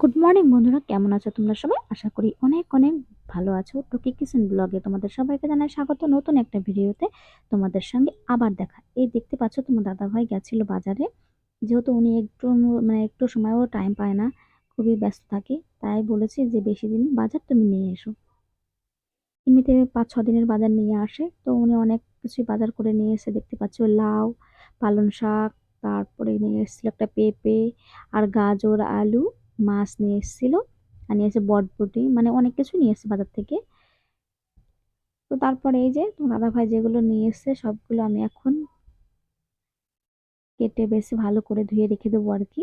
Good morning বন্ধুরা। কেমন আছো তোমরা সবাই? আশা করি অনেক অনেক ভালো আছো। টুকি কিচেন ব্লগে তোমাদের সবাইকে জানাই স্বাগত। নতুন একটা ভিডিওতে তোমাদের সঙ্গে আবার দেখা। এই দেখতে পাচ্ছ, তোমার দাদা ভাই গেছিল বাজারে। যেহেতু উনি একটু মানে একটু সময়ও টাইম পায় না, খুবই ব্যস্ত থাকে, তাই বলেছি যে বেশি দিন বাজার তুমি নিয়ে এসো। এমনিতে পাঁচ ছ দিনের বাজার নিয়ে আসে, তো উনি অনেক কিছুই বাজার করে নিয়ে এসে দেখতে পাচ্ছ, লাউ, পালং শাক, তারপরে নিয়ে এসেছিল একটা পেঁপে আর গাজর, আলু। মাছ নিয়ে এসেছিল আর নিয়ে এসে বটবটি মানে অনেক কিছু নিয়ে এসেছে বাজার থেকে। তো তারপরে এই যে দাদা ভাই যেগুলো নিয়ে এসছে, সবগুলো আমি এখন কেটে বেশি ভালো করে ধুয়ে রেখে দেবো আর কি।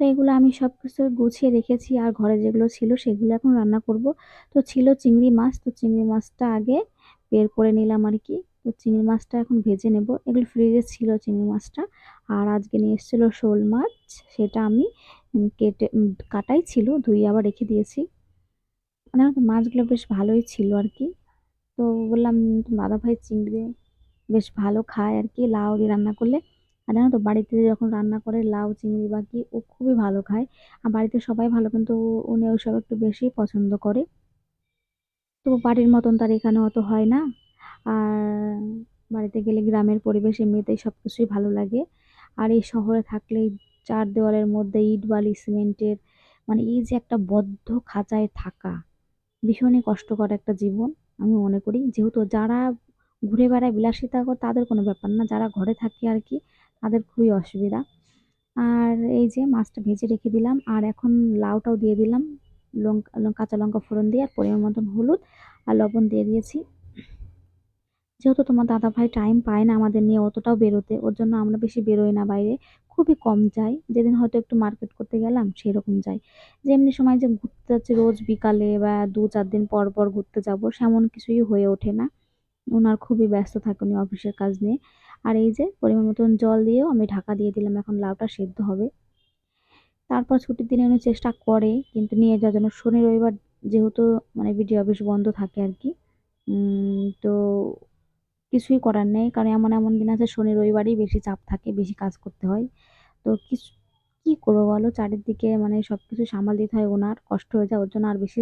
তো এগুলো আমি সব কিছু গুছিয়ে রেখেছি আর ঘরে যেগুলো ছিল সেগুলো এখন রান্না করব। তো ছিল চিংড়ি মাছ, তো চিংড়ি মাছটা আগে বের করে নিলাম আর কি। তো চিংড়ি মাছটা এখন ভেজে নেব। এগুলো ফ্রিজে ছিল চিংড়ি মাছটা। আর আজকে নিয়ে এসেছিল শোল মাছ। সেটা আমি কেটে কাটাই ছিল, ধুয়ে আবার রেখে দিয়েছি। মানে মাছগুলো বেশ ভালোই ছিল আর কি। তো বললাম দাদা ভাই চিংড়ি বেশ ভালো খায় আর কি, লাউ দিয়ে রান্না করলে। আর জানো তো, বাড়িতে যখন রান্না করে লাউ, চিংড়ি বা কি ও খুবই ভালো খায়। আর বাড়িতে সবাই ভালো, কিন্তু উনি ওইসব একটু বেশি পছন্দ করে। তো বাড়ির মতন তার এখানে অত হয় না। আর বাড়িতে গেলে গ্রামের পরিবেশ এমনিতেই সব কিছুই ভালো লাগে। আর এই শহরে থাকলে চার দেওয়ালের মধ্যে ইট বালি, সিমেন্টের মানে এই যে একটা বদ্ধ খাঁচায় থাকা, ভীষণই কষ্টকর একটা জীবন আমি মনে করি। যেহেতু যারা ঘুরে বেড়ায় বিলাসিতা করে, তাদের কোনো ব্যাপার না। যারা ঘরে থাকে আর কি, তাদের খুবই অসুবিধা। আর এই যে মাছটা ভেজে রেখে দিলাম, আর এখন লাউটাও দিয়ে দিলাম লঙ্কা কাঁচা লঙ্কা ফোড়ন দিয়ে, আর পরিমাণ মতন হলুদ আর লবণ দিয়ে দিয়েছি। যেহেতু তোমার দাদা ভাই টাইম পায় না আমাদের নিয়ে অতটাও বেরোতে, ওর জন্য আমরা বেশি বেরোই না বাইরে। খুবই কম যাই। যেদিন হয়তো একটু মার্কেট করতে গেলাম, সেরকম যাই। যে এমনি সময় যে ঘুরতে যাচ্ছে রোজ বিকালে বা দু চার দিন পর পর ঘুরতে যাব, সেমন কিছুই হয়ে ওঠে না। ওনার খুবই ব্যস্ত থাকে উনি অফিসের কাজ নিয়ে। আর এই যে পরিমাণ মতন জল দিয়েও আমি ঢাকা দিয়ে দিলাম, এখন লাউটা সেদ্ধ হবে। তারপর ছুটির দিনে উনি চেষ্টা করে, কিন্তু নিয়ে যাওয়ার জন্য শনি রবিবার যেহেতু মানে বিডিও অফিস বন্ধ থাকে আর কি তো কিছুই করার নেই। কারণ এমন এমন দিন আছে, শনি, রবিবারই বেশি চাপ থাকে, বেশি কাজ করতে হয়। তো কিছু কী করব বলো? চারিদিকে মানে সব কিছু সামাল দিতে হয় ওনার। কষ্ট হয়ে যায়, ওর জন্য আর বেশি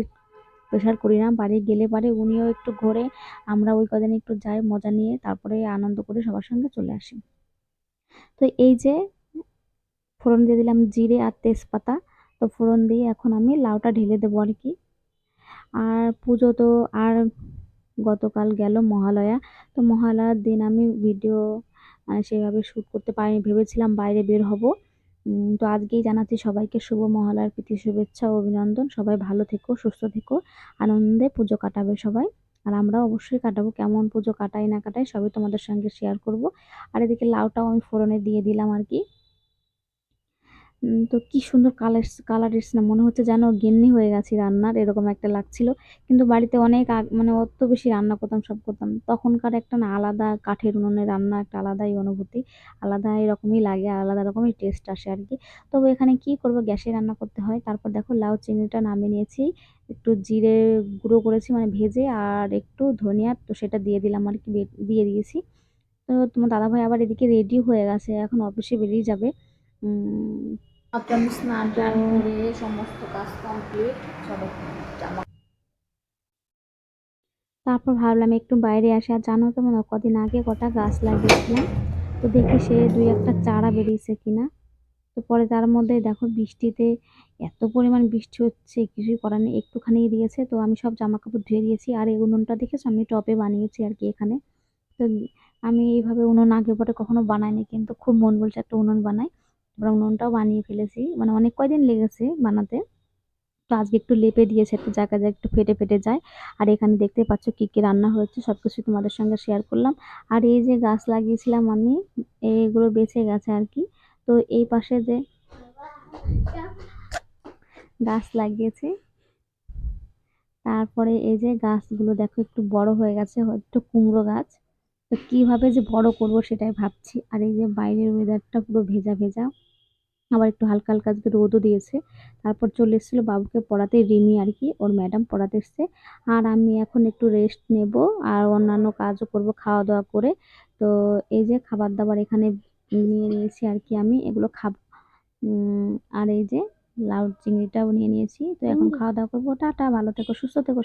প্রেশার করি না। বাড়ি গেলে পারে উনিও একটু ঘোরে, আমরা ওই কদিন একটু যাই, মজা নিয়ে তারপরে আনন্দ করে সবার সঙ্গে চলে আসি। তো এই যে, ফোড়ন দিয়ে দিলাম জিরে আর তেজপাতা। তো ফোড়ন দিয়ে এখন আমি লাউটা ঢেলে দেবো আর কি। আর পুজো তো আর গতকাল গেল মহালয়া। তো মহালয়ার দিন আমি ভিডিও মানে সেভাবে শ্যুট করতে পারিনি, ভেবেছিলাম বাইরে বের হব। তো আজকেই জানাচ্ছি সবাইকে শুভ মহালয়ার প্রীতি, শুভেচ্ছা ও অভিনন্দন। সবাই ভালো থেকো, সুস্থ থেকো, আনন্দে পুজো কাটাবে সবাই। আর আমরা অবশ্যই কাটাবো, কেমন পুজো কাটাই না কাটাই সবই তোমাদের সঙ্গে শেয়ার করব। আর এদিকে লাউটাও আমি ফোড়নে দিয়ে দিলাম আর কি। তো কি সুন্দর কালার কালার এসছে না মনে হচ্ছে যেন গিন্নি হয়ে গেছি রান্নার, এরকম একটা লাগছিল। কিন্তু বাড়িতে অনেক মানে অত বেশি রান্না করতাম, সব করতাম। তখনকার একটা না আলাদা কাঠের উনুনে রান্না, একটা আলাদাই অনুভূতি। আলাদা এরকমই লাগে, আলাদা রকমই টেস্ট আসে আর কি। তবে এখানে কি করব? গ্যাসে রান্না করতে হয়। তারপর দেখো লাউ চিংড়িটা নামিয়ে নিয়েছি। একটু জিরে গুঁড়ো করেছি মানে ভেজে, আর একটু ধনিয়া, তো সেটা দিয়ে দিলাম আর কি, দিয়ে দিয়েছি। তো তোমার দাদাভাই আবার এদিকে রেডি হয়ে গেছে। এখন অফিসে বেরিয়ে যাবে। আপনার স্নান টান করে সমস্ত কাজ কমপ্লিট জামা তারপর ভাবলাম একটু বাইরে আসি আর জানো তো মনে কদিন আগে কটা গাছ লাগিয়েছিলাম। তো দেখি সে দুই একটা চারা বেরিয়েছে কিনা। তো পরে তার মধ্যে দেখো বৃষ্টিতে এত পরিমাণ বৃষ্টি হচ্ছে কিছুই করার নেই। একটুখানি দিয়েছে তো আমি সব জামা কাপড় ধুয়ে দিয়েছি। আর এই উনুনটা দেখেছ? আমি টপে বানিয়েছি আর কি এখানে। তো আমি এইভাবে উনুন আগে পরে কখনো বানাইনি কিন্তু খুব মন বলছে একটা উনুন বানাই। তারপর উনুনটাও বানিয়ে ফেলেছি। মানে অনেক কয়দিন লেগেছে বানাতে। তো আজকে একটু লেপে দিয়েছে, একটু জায়গা জায়গা একটু ফেটে ফেটে যায়। আর এখানে দেখতে পাচ্ছ কী কী রান্না হয়েছে সব কিছু তোমাদের সঙ্গে শেয়ার করলাম। আর এই যে গাছ লাগিয়েছিলাম আমি এইগুলো বেঁচে গেছে আর কি। তো এই পাশে যে গাছ লাগিয়েছি, তারপরে এই যে গাছগুলো দেখো একটু বড় হয়ে গেছে, একটু কুমড়ো গাছ। তো কীভাবে যে বড় করব সেটাই ভাবছি। আর এই যে বাইরের ওয়েদারটা পুরো ভেজা ভেজা। আবার একটু হালকা হালকা আজকে রোদও দিয়েছে। তারপর চলে এসেছিল বাবুকে পড়াতে রিমি আর কি ওর ম্যাডাম পড়াতে এসছে। আর আমি এখন একটু রেস্ট নেব আর অন্যান্য কাজও করব খাওয়া দাওয়া করে। তো এই যে খাবার দাবার এখানে নিয়ে নিয়েছি আর কি আমি এগুলো খাব। আর এই যে লাউ চিংড়িটাও নিয়ে নিয়েছি। তো এখন খাওয়া দাওয়া করব। টাটা ভালো থেকো সুস্থ থেকো।